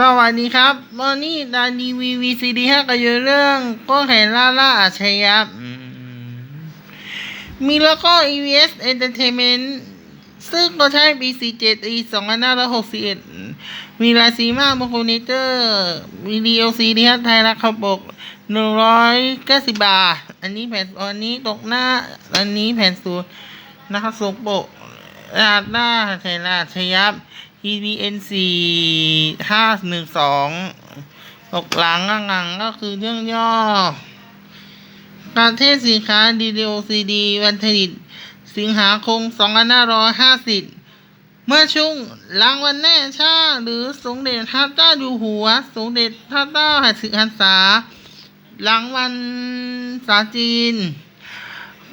สวัสดีครับวันนี้ดานีวีวีซีดีห้ากับอยู่เรื่องก็เห็นล่าล่าอาชญาอืมมีแล้วก็ EVS Entertainment ซึ่งก็ใช้ BC7 E 2561 มีลายสีมากบนคอมพิวเตอร์ มี DLC ที่ไทยราคาปก190บาท อันนี้แผ่นอันนี้ตกหน้า อันนี้แผ่นสูตรนะครับสูงปกราดหน้าไทยราชยับ EVN 4 5 1 2ตกหลังข้างหลังก็คือเรื่องย่อการเทศสินค้า DDOCD วันผลิตสิงหาคม2550 เมื่อช่วงหลังวันแน่ชาหรือสมเด็จพระเจ้าอยู่หัว สมเด็จพระเจ้าหัสิหันษาหลังวันศาจีน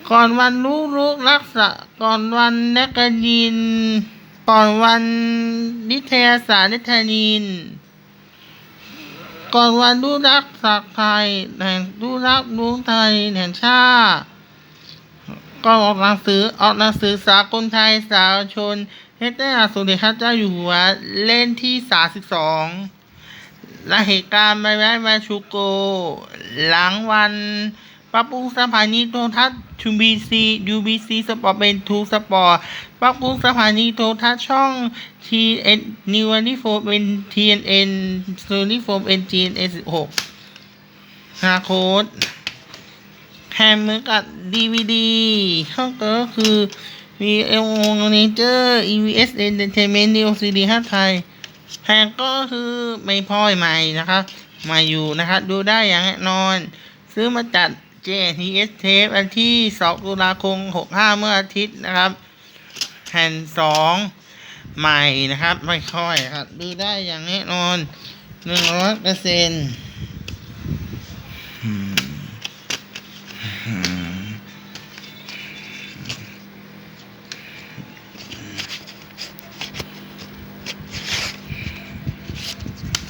ก่อนวันรู้รุกรักษาก่อนวันนักกยิน ก่อนวันนิทยาศาสตร์นิทานิน ก่อนวันรู้รักษาไทยแห่งรู้รักรู้ไทยแห่งชาติก็ออกหนังสือออกหนังสือสากลไทยสาวชนเฮตเตอร์สมเด็จพระเจ้าอยู่หัวเล่นที่สาสิบสองและเหตุการณ์ใบไม้มาชูโก หลังวัน ปรับปรุงสถานีโทรทัศน์ชูบีซียูบีซีสปอร์ตเป็นทูสปอร์ตปรับปรุงสถานีโทรทัศน์ช่องทีเอ็นนิวอนิโฟเป็นทีเอ็นเอ็นโซนิโฟเป็นจีเอ็นเอสิบหกฮาโค้ดแฮมเมือนกับ DVD ข้างก็คือมีเอลเนเจอร์ EVS Entertainment d o CD ห้าไทยแพงก็คือไม่พ่อยใหม่นะครับ มาอยู่นะครับ ดูได้อย่างแน่นอน ซื้อมาจัด JTS Tape วันที่ 2 ตุลาคม 65 เมื่ออาทิตย์นะครับ แผ่น 2 ใหม่นะครับ ไม่ค่อยครับ ดูได้อย่างแน่นอน 100เปอร์เซ็นต์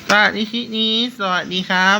สวัสดีคลิปนี้ สวัสดีครับ